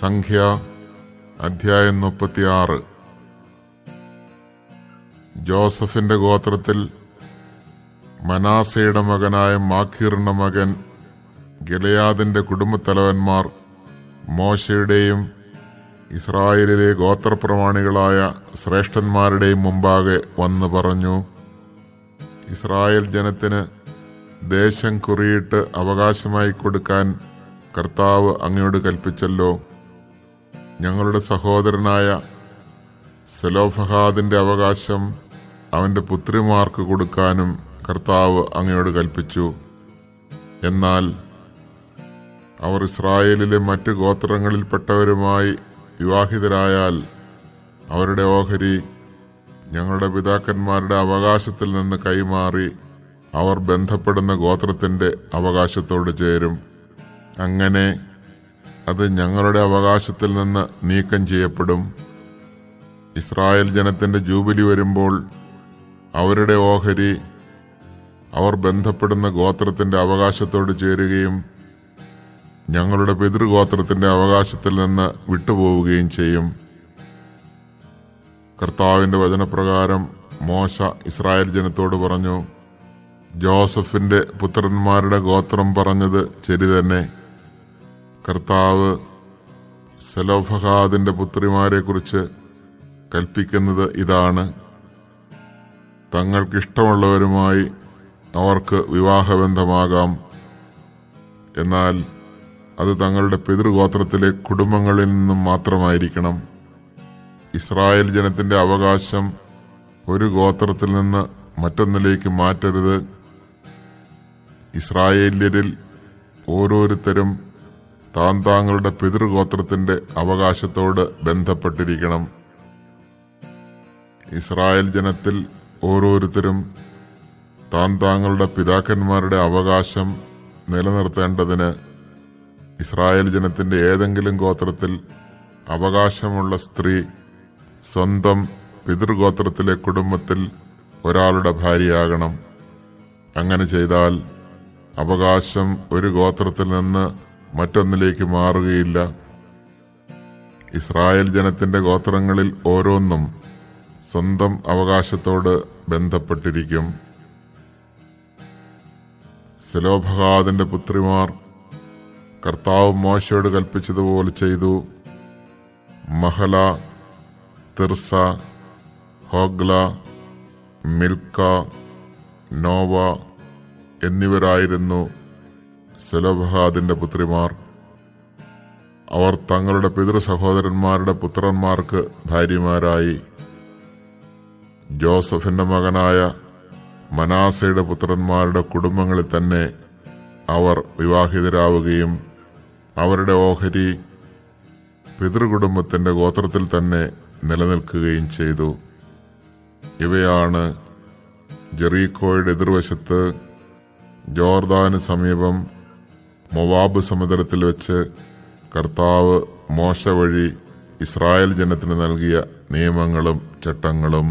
സംഖ്യ അധ്യായം മുപ്പത്തിയാറ്. ജോസഫിന്റെ ഗോത്രത്തിൽ മനാസയുടെ മകനായ മാഖീറിന്റെ മകൻ ഗിലയാദിന്റെ കുടുംബത്തലവന്മാർ മോശയുടെയും ഇസ്രായേലിലെ ഗോത്രപ്രമാണികളായ ശ്രേഷ്ഠന്മാരുടെയും മുമ്പാകെ വന്നു പറഞ്ഞു ഇസ്രായേൽ ജനത്തിന് ദേശം കുറിയിട്ട് അവകാശമായി കൊടുക്കാൻ കർത്താവ് അങ്ങയോട് കൽപ്പിച്ചല്ലോ. ഞങ്ങളുടെ സഹോദരനായ സെലോഫഹാദിന്റെ അവകാശം അവന്റെ പുത്രിമാർക്ക് കൊടുക്കാനും കർത്താവ് അങ്ങയോട് കൽപ്പിച്ചു. എന്നാൽ അവർ ഇസ്രായേലിലെ മറ്റ് ഗോത്രങ്ങളിൽപ്പെട്ടവരുമായി വിവാഹിതരായാൽ അവരുടെ ഓഹരി ഞങ്ങളുടെ പിതാക്കന്മാരുടെ അവകാശത്തിൽ നിന്ന് കൈമാറി അവർ ബന്ധപ്പെടുന്ന ഗോത്രത്തിന്റെ അവകാശത്തോട് ചേരും. അങ്ങനെ അത് ഞങ്ങളുടെ അവകാശത്തിൽ നിന്ന് നീക്കം ചെയ്യപ്പെടും. ഇസ്രായേൽ ജനത്തിന്റെ ജൂബിലി വരുമ്പോൾ അവരുടെ ഓഹരി അവർ ബന്ധപ്പെടുന്ന ഗോത്രത്തിന്റെ അവകാശത്തോട് ചേരുകയും ഞങ്ങളുടെ പിതൃഗോത്രത്തിന്റെ അവകാശത്തിൽ നിന്ന് വിട്ടുപോവുകയും ചെയ്യും. കർത്താവിന്റെ വചനപ്രകാരം മോശ ഇസ്രായേൽ ജനത്തോട് പറഞ്ഞു ജോസഫിന്റെ പുത്രന്മാരുടെ ഗോത്രം പറഞ്ഞത് ശരി തന്നെ. കർത്താവ് സെലോഫഹാദിന്റെ പുത്രിമാരെ കുറിച്ച് കൽപ്പിക്കുന്നത് ഇതാണ്. തങ്ങൾക്കിഷ്ടമുള്ളവരുമായി അവർക്ക് വിവാഹബന്ധമാകാം. എന്നാൽ അത് തങ്ങളുടെ പിതൃഗോത്രത്തിലെ കുടുംബങ്ങളിൽ നിന്നും മാത്രമായിരിക്കണം. ഇസ്രായേൽ ജനത്തിന്റെ അവകാശം ഒരു ഗോത്രത്തിൽ നിന്ന് മറ്റൊന്നിലേക്ക് മാറ്റരുത്. ഇസ്രായേല്യരിൽ ഓരോരുത്തരും താൻ താങ്കളുടെ പിതൃഗോത്രത്തിന്റെ അവകാശത്തോട് ബന്ധപ്പെട്ടിരിക്കണം. ഇസ്രായേൽ ജനത്തിൽ ഓരോരുത്തരും താൻ താങ്കളുടെ പിതാക്കന്മാരുടെ അവകാശം നിലനിർത്തേണ്ടതിന് ഇസ്രായേൽ ജനത്തിന്റെ ഏതെങ്കിലും ഗോത്രത്തിൽ അവകാശമുള്ള സ്ത്രീ സ്വന്തം പിതൃഗോത്രത്തിലെ കുടുംബത്തിൽ ഒരാളുടെ ഭാര്യയാകണം. അങ്ങനെ ചെയ്താൽ അവകാശം ഒരു ഗോത്രത്തിൽ നിന്ന് മറ്റൊന്നിലേക്ക് മാറുകയില്ല. ഇസ്രായേൽ ജനത്തിന്റെ ഗോത്രങ്ങളിൽ ഓരോന്നും സ്വന്തം അവകാശത്തോട് ബന്ധപ്പെട്ടിരിക്കും. സെലോഭഹാദിന്റെ പുത്രിമാർ കർത്താവ് മോശയോട് കൽപ്പിച്ചതുപോലെ ചെയ്തു. മഹല തിർസ ഹോഗ്ല മിൽക്ക നോവ എന്നിവരായിരുന്നു. സെലോഭഹാദിന്റെ പുത്രിമാർ. അവർ തങ്ങളുടെ പിതൃ സഹോദരന്മാരുടെ പുത്രന്മാർക്ക് ഭാര്യമാരായി. ജോസഫിന്റെ മകനായ മനാസയുടെ പുത്രന്മാരുടെ കുടുംബങ്ങളിൽ തന്നെ അവർ വിവാഹിതരാവുകയും അവരുടെ ഓഹരി പിതൃകുടുംബത്തിന്റെ ഗോത്രത്തിൽ തന്നെ നിലനിൽക്കുകയും ചെയ്തു. ഇവയാണ് ജെറീക്കോയുടെ എതിർവശത്ത് ജോർദാന് സമീപം മൊവാബ് സമുദ്രത്തിൽ വെച്ച് കർത്താവ് മോശ വഴി ഇസ്രായേൽ ജനത്തിന് നൽകിയ നിയമങ്ങളും ചട്ടങ്ങളും